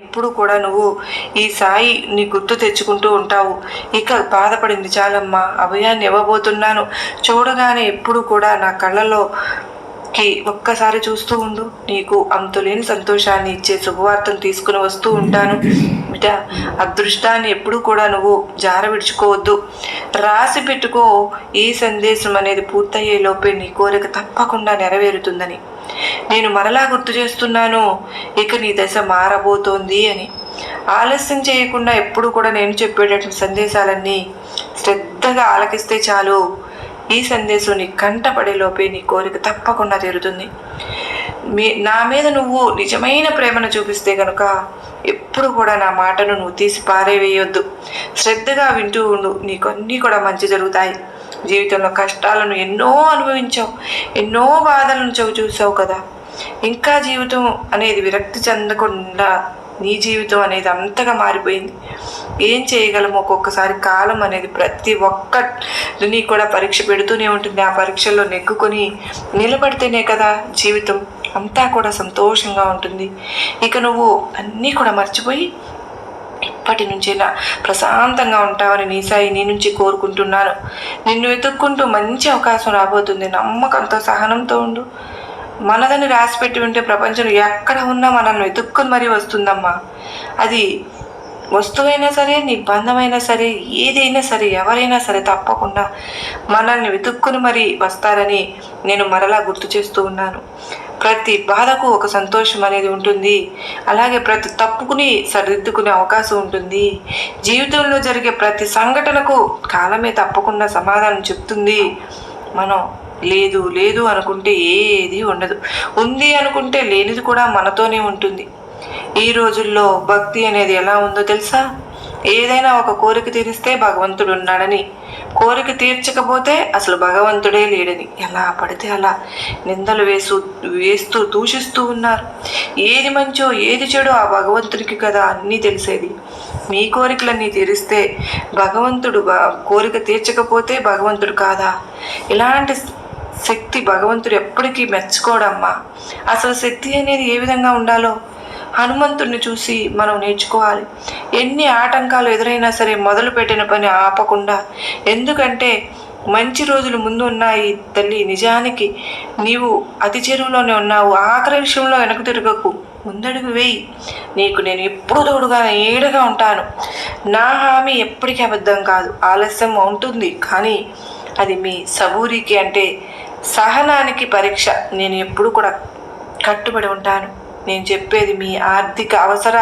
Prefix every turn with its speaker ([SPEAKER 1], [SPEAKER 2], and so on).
[SPEAKER 1] ఇప్పుడు కూడా నువ్వు ఈ సాయి నీ గుర్తు తెచ్చుకుంటూ ఉంటావు. ఇక బాధపడింది చాలమ్మా. అభయాన్ని ఇవ్వబోతున్నాను. చూడగానే ఎప్పుడు కూడా నా కళ్ళలో కి ఒక్కసారి చూస్తూ ఉండు. నీకు అంతులేని సంతోషాన్ని ఇచ్చే శుభవార్తను తీసుకుని వస్తూ ఉంటాను. బిడ్డ అదృష్టాన్ని ఎప్పుడూ కూడా నువ్వు జార విడుచుకోవద్దు. రాసి పెట్టుకో. ఈ సందేశం అనేది పూర్తయ్యే లోపే నీ కోరిక తప్పకుండా నెరవేరుతుందని. నేను మరలా గుర్తు చేస్తున్నాను ఇక నీ దశ మారబోతోంది అని. ఆలస్యం చేయకుండా ఎప్పుడు కూడా నేను చెప్పేటటువంటి సందేశాలన్నీ శ్రద్ధగా ఆలకిస్తే చాలు. ఈ సందేశం నీ కంటపడే లోపే నీ కోరిక తప్పకుండా తీరుతుంది. మీ నా మీద నువ్వు నిజమైన ప్రేమను చూపిస్తే కనుక ఎప్పుడు కూడా నా మాటను నువ్వు తీసి పారేవేయొద్దు. శ్రద్ధగా వింటూ ఉండు నీకు అన్నీ కూడా మంచి జరుగుతాయి. జీవితంలో కష్టాలను ఎన్నో అనుభవించావు ఎన్నో బాధలను చవి చూసావు కదా. ఇంకా జీవితం అనేది విరక్తి చెందకుండా నీ జీవితం అనేది అంతగా మారిపోయింది. ఏం చేయగలము? ఒక్కొక్కసారి కాలం అనేది ప్రతి ఒక్కరిని కూడా పరీక్ష పెడుతూనే ఉంటుంది. ఆ పరీక్షల్లో నెగ్గుకొని నిలబడితేనే కదా జీవితం. అంతా కూడా సంతోషంగా ఉంటుంది. ఇక నువ్వు అన్నీ కూడా మర్చిపోయి ఇప్పటి నుంచైనా ప్రశాంతంగా ఉంటావని నీ సాయి నీ నుంచి కోరుకుంటున్నాను. నిన్ను వెతుక్కుంటూ మంచి అవకాశం రాబోతుంది. నమ్మకంతో సహనంతో ఉండు. మనదని రాసిపెట్టి ఉంటే ప్రపంచం ఎక్కడ ఉన్నా మనల్ని వెతుక్కుని మరీ వస్తుందమ్మా. అది వస్తువైనా సరే నీ సరే ఏదైనా సరే ఎవరైనా సరే తప్పకుండా మనల్ని వెతుక్కుని మరీ వస్తారని నేను మరలా గుర్తు చేస్తూ ఉన్నాను. ప్రతి బాధకు ఒక సంతోషం అనేది ఉంటుంది. అలాగే ప్రతి తప్పుకుని సరిదిద్దుకునే అవకాశం ఉంటుంది. జీవితంలో జరిగే ప్రతి సంఘటనకు కాలమే తప్పకుండా సమాధానం చెప్తుంది. మనం లేదు లేదు అనుకుంటే ఏది ఉండదు. ఉంది అనుకుంటే లేనిది కూడా మనతోనే ఉంటుంది. ఈ రోజుల్లో భక్తి అనేది ఎలా ఉందో తెలుసా? ఏదైనా ఒక కోరిక తీరిస్తే భగవంతుడు ఉన్నాడని. కోరిక తీర్చకపోతే అసలు భగవంతుడే లేడని. ఎలా పడితే అలా నిందలు వేసు వేస్తూ దూషిస్తూ ఉన్నారు. ఏది మంచో ఏది చెడో ఆ భగవంతుడికి కదా అన్నీ తెలిసేది. మీ కోరికలన్నీ తీరిస్తే భగవంతుడు కోరిక తీర్చకపోతే భగవంతుడు కాదా? ఇలాంటి శక్తి భగవంతుడు ఎప్పటికీ మెచ్చుకోడమ్మా. అసలు శక్తి అనేది ఏ విధంగా ఉండాలో హనుమంతుడిని చూసి మనం నేర్చుకోవాలి. ఎన్ని ఆటంకాలు ఎదురైనా సరే మొదలు పెట్టిన పని ఆపకుండా ఎందుకంటే మంచి రోజులు ముందు ఉన్నాయి తల్లి నిజానికి నీవు అతి చెరువులోనే ఉన్నావు ఆఖరి విషయంలో వెనక తిరగకు ముందడుగు వేయి. నీకు నేను ఎప్పుడు తోడుగా ఏడుగా ఉంటాను. నా హామీ ఎప్పటికీ అబద్ధం కాదు ఆలస్యం ఉంటుంది. కానీ అది మీ సబూరికి అంటే సహనానికి పరీక్ష. నేను ఎప్పుడు కూడా కట్టుబడి ఉంటాను. నేను చెప్పేది మీ ఆర్థిక అవసరాలు